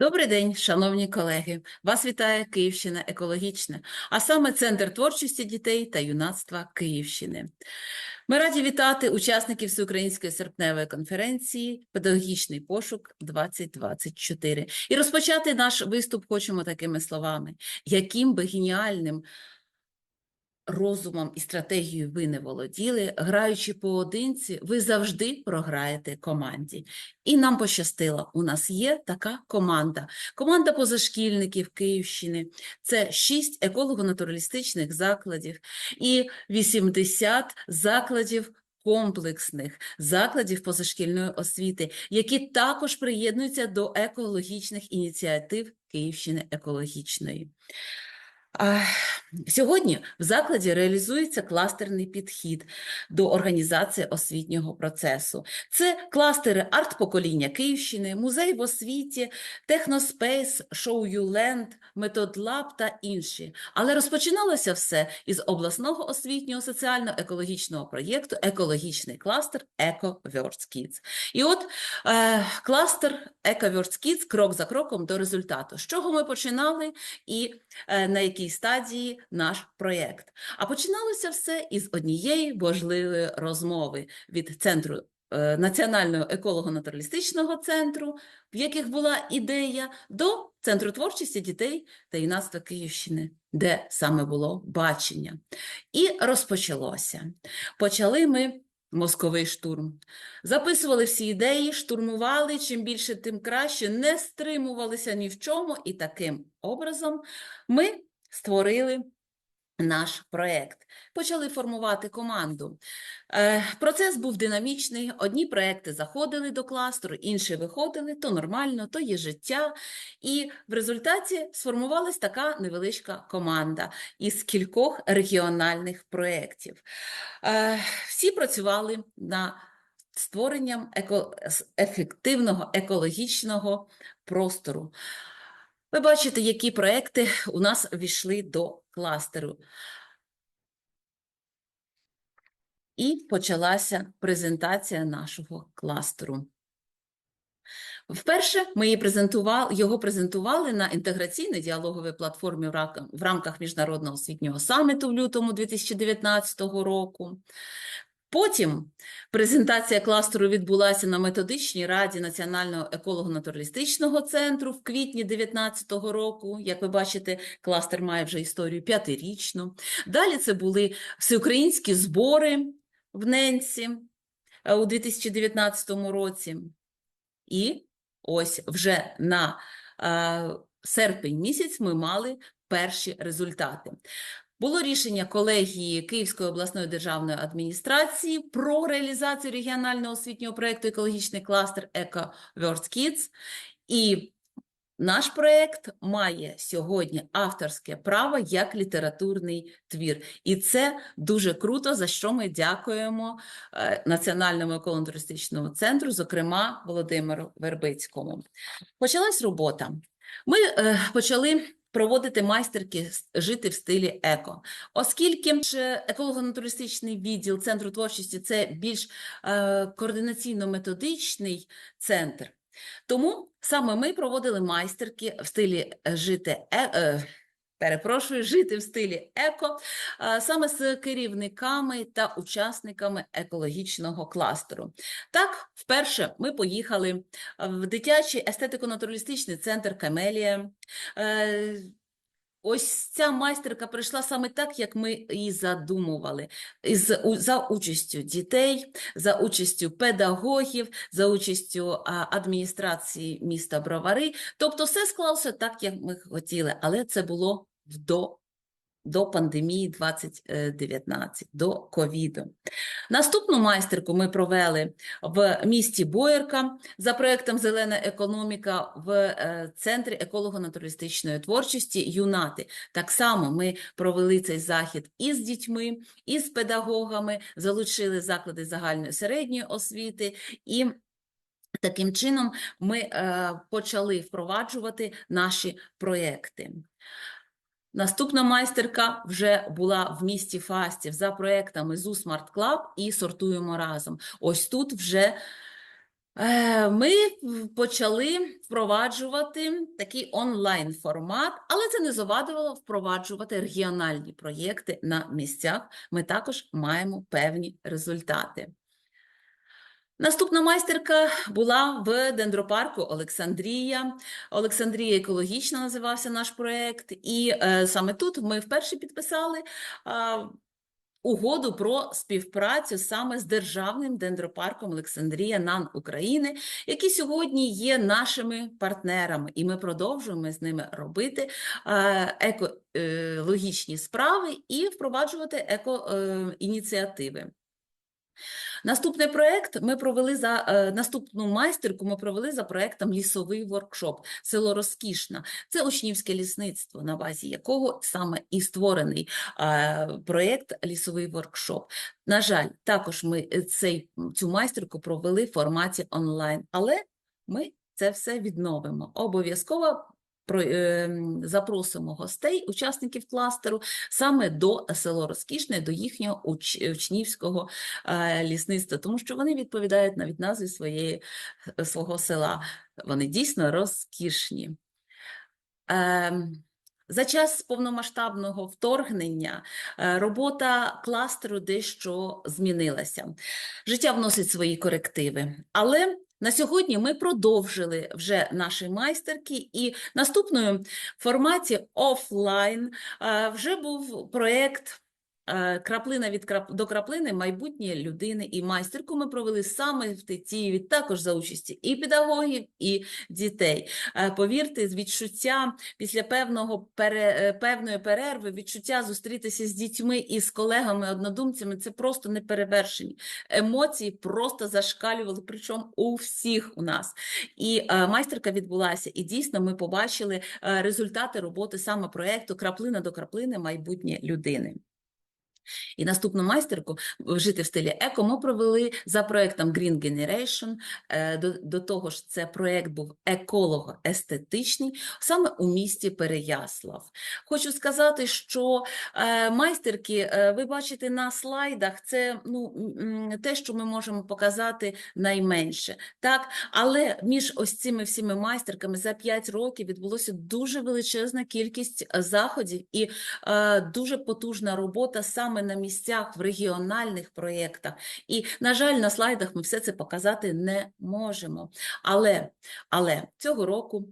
Добрий день, шановні колеги! Вас вітає Київщина екологічна, а саме Центр творчості дітей та юнацтва Київщини. Ми раді вітати учасників Всеукраїнської серпневої конференції Педагогічний пошук 2024. І розпочати наш виступ хочемо такими словами: яким би геніальним розумом і стратегією ви не володіли, граючи поодинці, ви завжди програєте команді. І нам пощастило, у нас є така команда. Команда позашкільників Київщини. Це 6 еколого-натуралістичних закладів і 80 закладів комплексних закладів позашкільної освіти, які також приєднуються до екологічних ініціатив Київщини екологічної. Сьогодні в закладі реалізується кластерний підхід до організації освітнього процесу. Це кластери арт-покоління Київщини, музей в освіті, техноспейс, шоу Юленд, метод Лаб та інші. Але розпочиналося все із обласного освітнього соціально-екологічного проєкту Екологічний кластер EcoWords Kids. І от е, кластер EcoWords Kids крок за кроком до результату. З чого ми починали і е, на якій стадії наш проєкт. А починалося все із однієї важливої розмови від центру е, Національного еколого-натуралістичного центру, в яких була ідея, до Центру творчості дітей та юнацтва Київщини, де саме було бачення. І розпочалося. Почали ми мозковий штурм. Записували всі ідеї, штурмували, чим більше, тим краще, не стримувалися ні в чому, і таким образом ми створили наш проєкт. Почали формувати команду. Е, Процес був динамічний. Одні проекти заходили до кластеру, інші виходили, то нормально, то є життя. І в результаті сформувалась така невеличка команда із кількох регіональних проєктів. Е, Всі працювали над створенням еко... ефективного екологічного простору. Ви бачите, які проекти у нас ввійшли до кластеру. І почалася презентація нашого кластеру. Вперше ми його презентували на інтеграційній діалоговій платформі в рамках Міжнародного освітнього саміту в лютому 2019 року. Потім презентація кластеру відбулася на методичній раді Національного еколого-натуралістичного центру в квітні 2019 року. Як ви бачите, кластер має вже історію п'ятирічну. Далі це були всеукраїнські збори в Ненці е, у 2019 році. І ось вже на е, серпень місяць ми мали перші результати. Було рішення колегії Київської обласної державної адміністрації про реалізацію регіонального освітнього проєкту «Екологічний кластер EcoWords Kids». І наш проєкт має сьогодні авторське право як літературний твір. І це дуже круто, за що ми дякуємо е, Національному еколого-туристичному центру, зокрема Володимиру Вербицькому. Почалась робота. Ми е, почали проводити майстерки жити в стилі еко. Оскільки ж еколого-натуристичний відділ Центру творчості це більш е, координаційно-методичний центр, тому саме ми проводили майстерки в стилі е, жити е, е, Перепрошую, жити в стилі еко саме з керівниками та учасниками екологічного кластеру. Так, вперше ми поїхали в дитячий естетико-натуралістичний центр Камелія. Е, Ось ця майстерка прийшла саме так, як ми і задумували, із, за участю дітей, за участю педагогів, за участю адміністрації міста Бровари. Тобто все склалося так, як ми хотіли, але це було до, до пандемії 2019, до ковіду. Наступну майстерку ми провели в місті Боярка за проектом Зелена економіка в е, Центрі еколого-натуралістичної творчості ЮНАТИ. Так само ми провели цей захід і з дітьми, і з педагогами, залучили заклади загальної середньої освіти і таким чином ми е, почали впроваджувати наші проекти. Наступна майстерка вже була в місті Фастів за проектами ЗУ Смарт Клаб і Сортуємо разом. Ось тут вже Е, Ми почали впроваджувати такий онлайн формат, але це не завадило впроваджувати регіональні проєкти на місцях. Ми також маємо певні результати. Наступна майстерка була в дендропарку Олександрія. Олександрія екологічна називався наш проєкт, і е, саме тут ми вперше підписали а, угоду про співпрацю саме з Державним дендропарком Олександрія НАН України, які сьогодні є нашими партнерами, і ми продовжуємо з ними робити е, екологічні справи і впроваджувати еко-ініціативи. Наступний проект ми провели за е, наступну майстерку. Ми провели за проектом лісовий воркшоп село Розкішна. Це учнівське лісництво, на базі якого саме і створений е, проект лісовий воркшоп. На жаль, також ми е, цей цю майстерку провели в форматі онлайн, але ми це все відновимо. Обов'язково запросимо гостей, учасників кластеру, саме до село Розкішне, до їхнього уч- учнівського е, лісництва, тому що вони відповідають навіть назві своєї, е, свого села. Вони дійсно розкішні. Ем, За час повномасштабного вторгнення е, робота кластеру дещо змінилася. Життя вносить свої корективи, але на сьогодні ми продовжили вже наші майстерки, і наступною форматі офлайн вже був проєкт Краплина від крап... до краплини майбутнє людини і майстерку ми провели саме в Тетіїві, також за участі і педагогів, і дітей. Е, Повірте, з відчуття після певного пере... е, певної перерви, відчуття зустрітися з дітьми і з колегами, однодумцями, це просто неперевершені. Емоції просто зашкалювали, причому у всіх у нас. І е, майстерка відбулася, і дійсно ми побачили е, результати роботи саме проєкту Краплина до краплини майбутнє людини. І наступну майстерку жити в стилі еко ми провели за проектом Green Generation. Е, До, до того ж, це проект був еколого-естетичний, саме у місті Переяслав. Хочу сказати, що е, майстерки е, ви бачите на слайдах, це ну, те, що ми можемо показати найменше. Так? Але між ось цими всіми майстерками за 5 років відбулося дуже величезна кількість заходів і дуже потужна робота саме на місцях в регіональних проєктах. І, на жаль, на слайдах ми все це показати не можемо. Але, але цього року.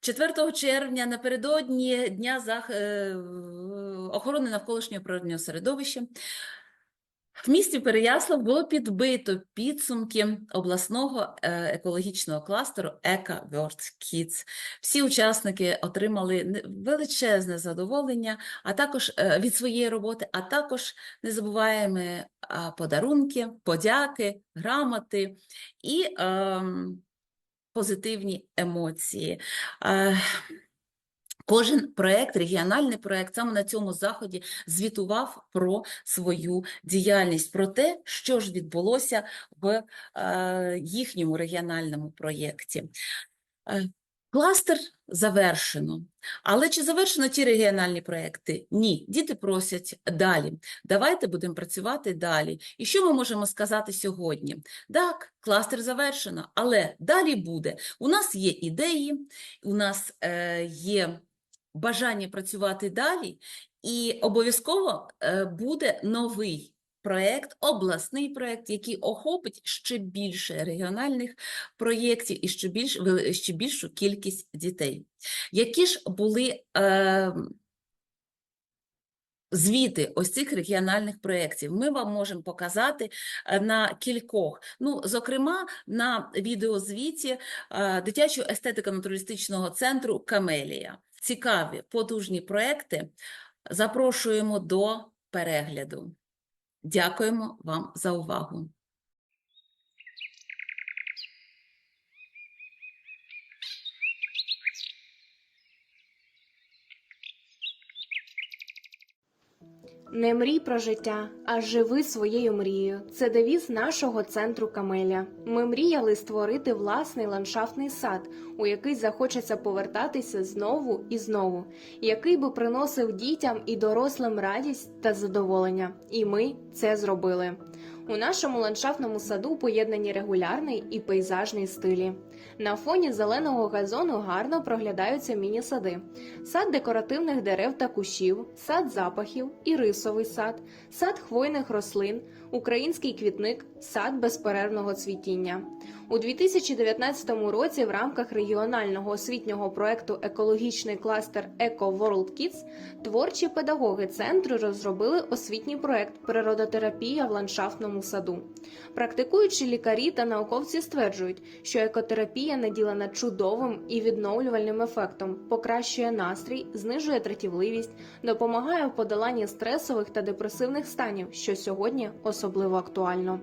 4 червня напередодні Дня е, охорони навколишнього природнього середовища в місті Переяслав було підбито підсумки обласного е, екологічного кластеру Ека World Kids. Всі учасники отримали величезне задоволення, а також е, від своєї роботи, а також не забуваємо подарунки, подяки, грамоти і ем, позитивні емоції. Е, Кожен проект, регіональний проект, саме на цьому заході звітував про свою діяльність, про те, що ж відбулося в е, їхньому регіональному проєкті. Е, Кластер завершено. Але чи завершено ті регіональні проекти? Ні. Діти просять далі. Давайте будемо працювати далі. І що ми можемо сказати сьогодні? Так, кластер завершено, але далі буде. У нас є ідеї, у нас е, є бажання працювати далі, і обов'язково е, буде новий проєкт, обласний проєкт, який охопить ще більше регіональних проєктів і ще, більш, ще більшу кількість дітей. Які ж були е, звіти ось цих регіональних проєктів? Ми вам можемо показати е, на кількох. Ну, зокрема, на відеозвіті е, дитячого естетико-натуралістичного центру Камелія. Цікаві, потужні проекти. Запрошуємо до перегляду. Дякуємо вам за увагу. Не мрій про життя, а живи своєю мрією. Це девіз нашого центру Камеля. Ми мріяли створити власний ландшафтний сад, у який захочеться повертатися знову і знову, який би приносив дітям і дорослим радість та задоволення. І ми це зробили. У нашому ландшафтному саду поєднані регулярний і пейзажний стилі. На фоні зеленого газону гарно проглядаються міні-сади, сад декоративних дерев та кущів, сад запахів, ірисовий сад, сад хвойних рослин, український квітник, сад безперервного цвітіння. У 2019 році в рамках регіонального освітнього проекту Екологічний кластер Eco World Kids творчі педагоги центру розробили освітній проект Природотерапія в ландшафтному саду. Практикуючі лікарі та науковці стверджують, що екотерапія наділена чудовим і відновлювальним ефектом, покращує настрій, знижує тратівливість, допомагає в подоланні стресових та депресивних станів, що сьогодні особливо актуально.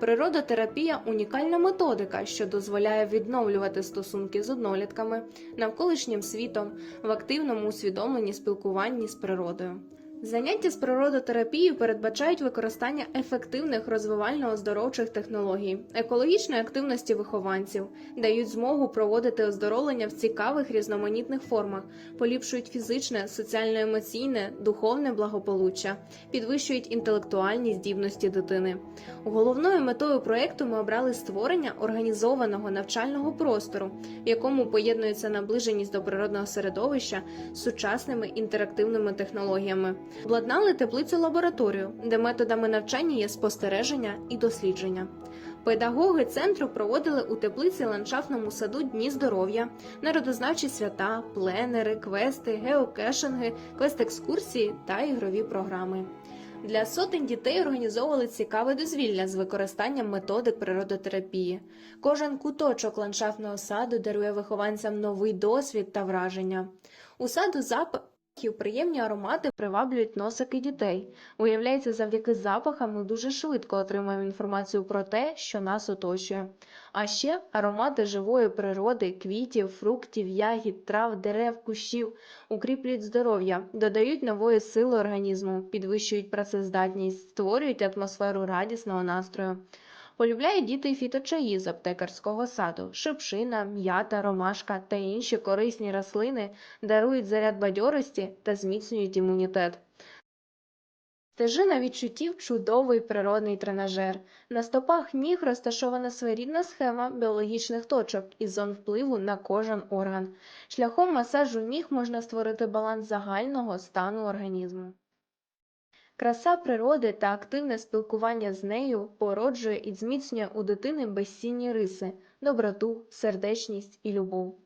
Природотерапія унікальна методика, що дозволяє відновлювати стосунки з однолітками, навколишнім світом, в активному усвідомленні спілкуванні з природою. Заняття з природотерапією передбачають використання ефективних розвивально-оздоровчих технологій, екологічної активності вихованців, дають змогу проводити оздоровлення в цікавих різноманітних формах, поліпшують фізичне, соціально-емоційне, духовне благополуччя, підвищують інтелектуальні здібності дитини. Головною метою проєкту ми обрали створення організованого навчального простору, в якому поєднується наближеність до природного середовища з сучасними інтерактивними технологіями. Обладнали теплицю лабораторію, де методами навчання є спостереження і дослідження. Педагоги центру проводили у теплиці ландшафтному саду дні здоров'я, народознавчі свята, пленери, квести, геокешинги, квест-екскурсії та ігрові програми. Для сотень дітей організовували цікаве дозвілля з використанням методик природотерапії. Кожен куточок ландшафтного саду дарує вихованцям новий досвід та враження. У саду запахів приємні аромати приваблюють носики дітей. Виявляється, завдяки запахам ми дуже швидко отримуємо інформацію про те, що нас оточує. А ще аромати живої природи, квітів, фруктів, ягід, трав, дерев, кущів укріплюють здоров'я, додають нової сили організму, підвищують працездатність, створюють атмосферу радісного настрою. Полюбляють діти фіточаї з аптекарського саду, шипшина, м'ята, ромашка та інші корисні рослини дарують заряд бадьорості та зміцнюють імунітет. Стежина відчуттів чудовий природний тренажер. На стопах ніг розташована своєрідна схема біологічних точок і зон впливу на кожен орган. Шляхом масажу ніг можна створити баланс загального стану організму. Краса природи та активне спілкування з нею породжує і зміцнює у дитини безцінні риси, доброту, сердечність і любов.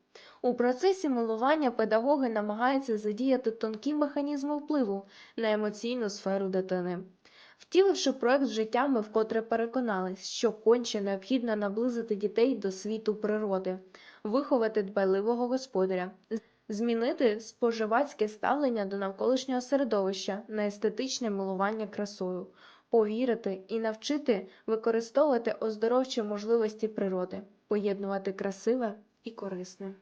У процесі милування педагоги намагаються задіяти тонкі механізми впливу на емоційну сферу дитини. Втіливши проект життя, ми вкотре переконались, що конче необхідно наблизити дітей до світу природи, виховати дбайливого господаря, змінити споживацьке ставлення до навколишнього середовища на естетичне милування красою, повірити і навчити використовувати оздоровчі можливості природи, поєднувати красиве і корисне.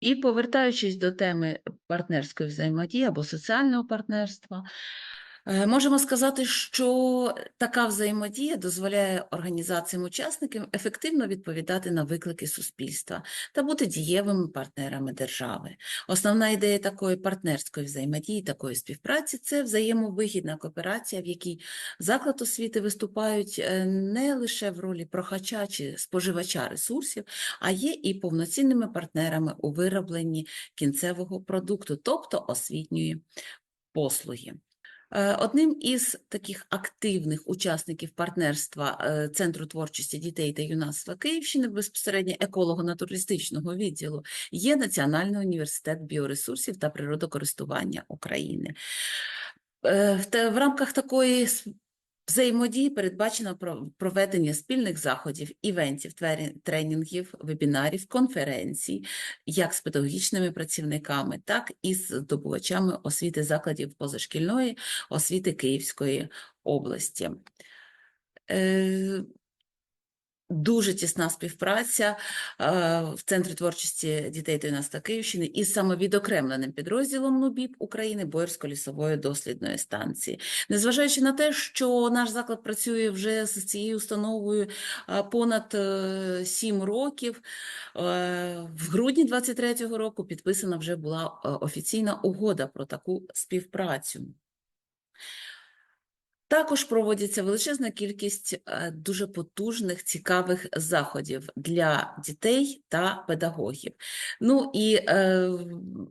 І повертаючись до теми партнерської взаємодії або соціального партнерства, можемо сказати, що така взаємодія дозволяє організаціям-учасникам ефективно відповідати на виклики суспільства та бути дієвими партнерами держави. Основна ідея такої партнерської взаємодії, такої співпраці це взаємовигідна кооперація, в якій заклад освіти виступають е, не лише в ролі прохача чи споживача ресурсів, а є і повноцінними партнерами у виробленні кінцевого продукту, тобто освітньої послуги. Е, Одним із таких активних учасників партнерства е, Центру творчості дітей та юнацтва Київщини, безпосередньо еколого-натуристичного відділу, є Національний університет біоресурсів та природокористування України. Е, в рамках такої взаємодії передбачено про- проведення спільних заходів, івентів, тренінгів, вебінарів, конференцій, як з педагогічними працівниками, так і з здобувачами освіти закладів позашкільної освіти Київської області. Дуже тісна співпраця е, в Центрі творчості дітей та юнацтва Київщини із самовідокремленим підрозділом НУБІП України Боярсько-лісової дослідної станції. Незважаючи на те, що наш заклад працює вже з цією установою е, понад е, сім років, в грудні 23-го року підписана вже була офіційна угода про таку співпрацю. Також проводиться величезна кількість е, дуже потужних, цікавих заходів для дітей та педагогів. Ну і е,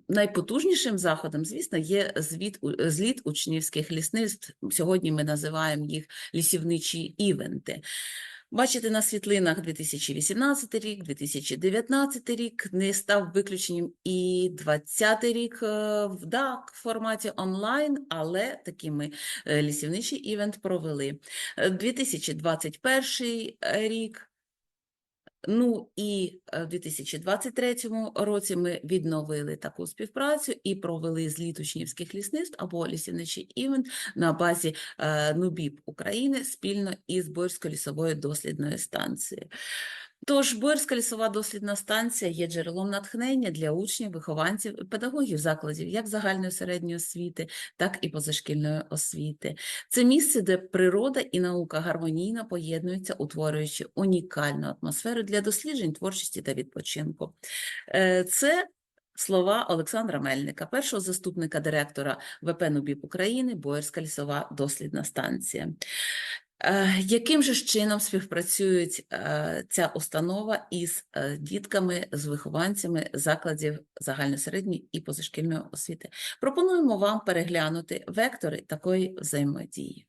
найпотужнішим заходом, звісно, є звіт, зліт учнівських лісництв. Сьогодні ми називаємо їх лісівничі івенти. Бачите на світлинах 2018 рік, 2019 рік не став виключенням і 2020 рік е, в да, форматі онлайн, але такі ми е, лісівничий івент провели. Е, 2021 рік. Ну і е, в 2023 році ми відновили таку співпрацю і провели з учнівських лісництв або лісівничий івент на базі е, НУБІП України спільно із Борсько-лісовою дослідною станцією. Тож Боярська лісова дослідна станція є джерелом натхнення для учнів, вихованців і педагогів закладів як загальної середньої освіти, так і позашкільної освіти. Це місце, де природа і наука гармонійно поєднуються, утворюючи унікальну атмосферу для досліджень, творчості та відпочинку. Е, Це слова Олександра Мельника, першого заступника директора ВП НУБІП України, Боярська лісова дослідна станція. Е, Яким же чином співпрацюють е, ця установа із е, дітками, з вихованцями закладів загальної середньої і позашкільної освіти? Пропонуємо вам переглянути вектори такої взаємодії.